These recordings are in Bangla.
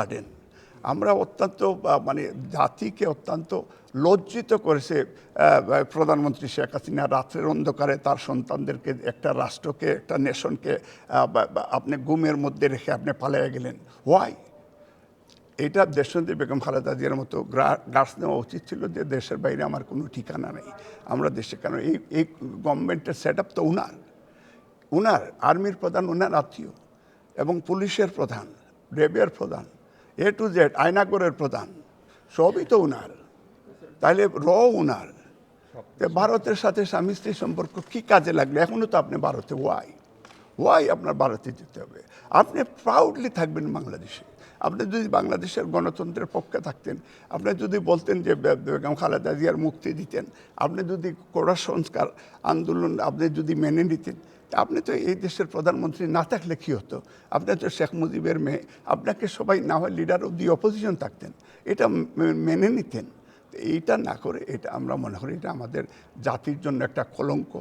গার্ডেন আমরা অত্যন্ত মানে জাতিকে অত্যন্ত লজ্জিত করেছে প্রধানমন্ত্রী শেখ হাসিনা রাত্রের অন্ধকারে তার সন্তানদেরকে, একটা রাষ্ট্রকে, একটা নেশনকে আপনি গুমের মধ্যে রেখে আপনি পালিয়ে গেলেন। ওয়াই এটা দেশনদী বেগম খালেদা জিয়ার মতো গার্ডস নেওয়া উচিত ছিল যে দেশের বাইরে আমার কোনো ঠিকানা নেই। আমরা দেশে কেন, এই এই গভর্নমেন্টের সেট আপ তো উনার। উনার, আর্মির প্রধান, উনার আত্মীয় এবং পুলিশের প্রধান রেবের প্রধান। এ টু জেড আয়নাগরের প্রধান। সবই তো উনার। তাহলে র উনার। ভারতের সাথে স্বামী স্ত্রীর সম্পর্ক কী কাজে লাগল? এখনও তো আপনি ভারতে। ওয়াই ওয়াই আপনার ভারতে যেতে হবে? আপনি প্রাউডলি থাকবেন বাংলাদেশে। আপনি যদি বাংলাদেশের গণতন্ত্রের পক্ষে থাকতেন, আপনি যদি বলতেন যে বেগম খালেদা জিয়ার মুক্তি দিতেন, আপনি যদি কোড়া সংস্কার আন্দোলন আপনি যদি মেনে নিতেন আপনি তো এই দেশের প্রধানমন্ত্রী না থাকলে কী হতো? আপনি তো শেখ মুজিবের মেয়ে, আপনাকে সবাই না হয় লিডার অব দি অপোজিশন থাকতেন, এটা মেনে নিতেন। এইটা না করে এটা আমরা মনে করি এটা আমাদের জাতির জন্য একটা কলঙ্ক।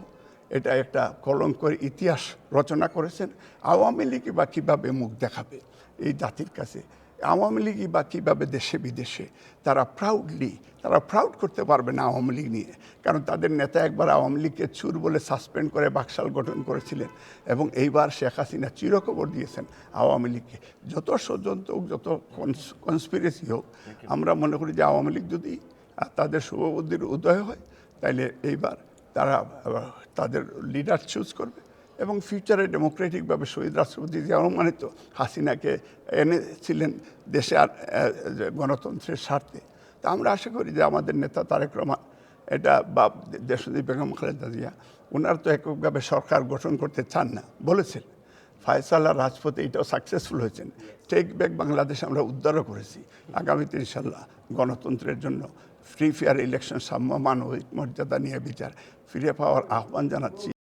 এটা একটা কলঙ্কর ইতিহাস রচনা করেছেন। আওয়ামী লীগই বা কীভাবে মুখ দেখাবে এই জাতির কাছে? আওয়ামী লীগই বা কীভাবে দেশে বিদেশে? তারা প্রাউডলি তারা প্রাউড করতে পারবে না আওয়ামী লীগ নিয়ে। কারণ তাদের নেতা একবার আওয়ামী লীগকে চুর বলে সাসপেন্ড করে বাকশাল গঠন করেছিলেন এবং এইবার শেখ হাসিনা চিরখবর দিয়েছেন আওয়ামী লীগকে। যত ষড়যন্ত্র হোক যত কনস্পিরেসি হোক আমরা মনে করি যে আওয়ামী লীগ যদি তাদের শুভবুদ্ধির উদয় হয় তাইলে এইবার তারা তাদের লিডার চুজ করবে এবং ফিউচারে ডেমোক্রেটিকভাবে শহীদ রাষ্ট্রপতি যে অনুমানিত হাসিনাকে এনেছিলেন দেশে গণতন্ত্রের স্বার্থে। তা আমরা আশা করি যে আমাদের নেতা তারেক রহমান, এটা বা দেশদীপ বেগম খালেদা জিয়া ওনারা তো এককভাবে সরকার গঠন করতে চান না, বলেছেন। ফয়সাল রাজপথ এইটাও সাকসেসফুল হয়েছেন টেক ব্যাক বাংলাদেশ আমরা উদ্ধারও করেছি। আগামীতে ইনশাল্লাহ গণতন্ত্রের জন্য ফ্রি ফেয়ার ইলেকশন সাম্য মানবিক মর্যাদা নিয়ে বিচার। ফিরে পাওয়ার আহ্বান জানাচ্ছি।